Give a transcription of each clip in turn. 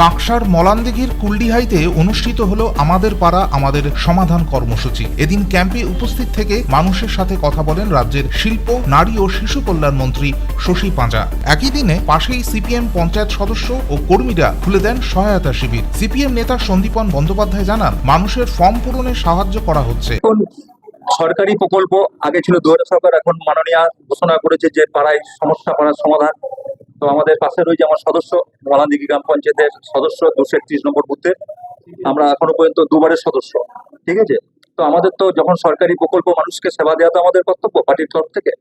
কাকসার মলানদিঘির কুলডিহাইতে অনুষ্ঠিত হলো আমাদের পাড়া, আমাদের সমাধান কর্মসূচি। এদিন ক্যাম্পে উপস্থিত থেকে মানুষের সাথে কথা বলেন রাজ্যের শিল্প, নারী ও শিশু কল্যাণ মন্ত্রী শশী পাঁজা। একই দিনে পাশেই সিপিএম পঞ্চায়েত সদস্য ও কর্মীরা খুলে দেন সহায়তা শিবির। সিপিএম নেতা সন্দীপন বন্দ্যোপাধ্যায় জানান, মানুষের ফর্ম পূরণে সাহায্য করা হচ্ছে। সরকারি প্রকল্প আগে ছিল দুয়ারে সরকার, এখন মাননীয় ঘোষণা করেছে যে পাড়ায় সমস্যা, পাড়ার সমাধান তো আমাদের পাশে রয়েছে আমার সদস্য মলানদিঘি গ্রাম পঞ্চায়েতের সদস্য, দুশো একত্রিশ নম্বর বুথে, আমরা এখনও পর্যন্ত দুবারের সদস্য, ঠিক আছে? তো আমাদের তো যখন সরকারি প্রকল্প মানুষকে সেবা দেওয়া তো আমাদের কর্তব্য পার্টির তরফ থেকে।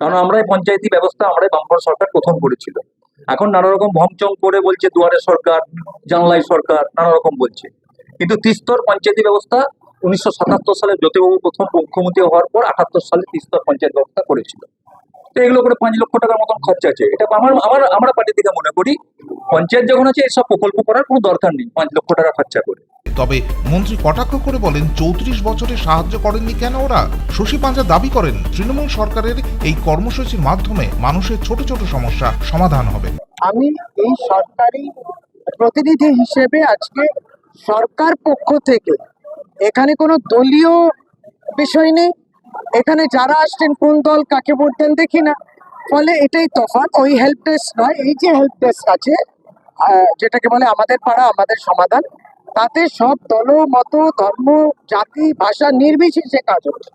কারণ আমরাই পঞ্চায়েতি ব্যবস্থা আমরাই বামফ্রন্ট সরকার প্রথম করেছিল। এখন নানা রকম ভংচং করে বলছে দুয়ারে সরকার জানলাই সরকার, নানা রকম বলছে। কিন্তু তিস্তর পঞ্চায়েতি ব্যবস্থা উনিশশো সাতাত্তর সালে জ্যোতিবাবু প্রথম মুখ্যমন্ত্রী হওয়ার পর আটাত্তর সালে তিস্তর পঞ্চায়েত ব্যবস্থা করেছিল। তো এগুলো করে পাঁচ লক্ষ টাকার মতন খরচা আছে। এটা আমার আমার আমরা পার্টি থেকে মনে করি পঞ্চায়েত যখন আছে এসব প্রকল্প করার কোনো দরকার নেই পাঁচ লক্ষ টাকা খরচা করে। তবে মন্ত্রী কটাক্ষ করে বলেন চৌত্রিশ বছরে সাহায্য করেননি কেন ওরা? শশী পাঁজা দাবি করেন তৃণমূল সরকারের এই কর্মসূচির মাধ্যমে মানুষের ছোট ছোট সমস্যা সমাধান হবে। আমি এই সরকারি প্রতিনিধি হিসেবে আজকে সরকার পক্ষ থেকে এখানে কোনো দলীয় বিষয় নেই এখানে যারা আসছেন, কোন দল কাকে ভোট দেন দেখি না। ফলে এটাই তফাৎ, ওই হেল্প ডেস্ক নয়, এই যে হেল্প ডেস্ক আছে যেটাকে বলে আমাদের পাড়া, আমাদের সমাধান, তাতে সব দল মত ধর্ম, জাতি, ভাষা নির্বিশেষে কাজ হচ্ছে।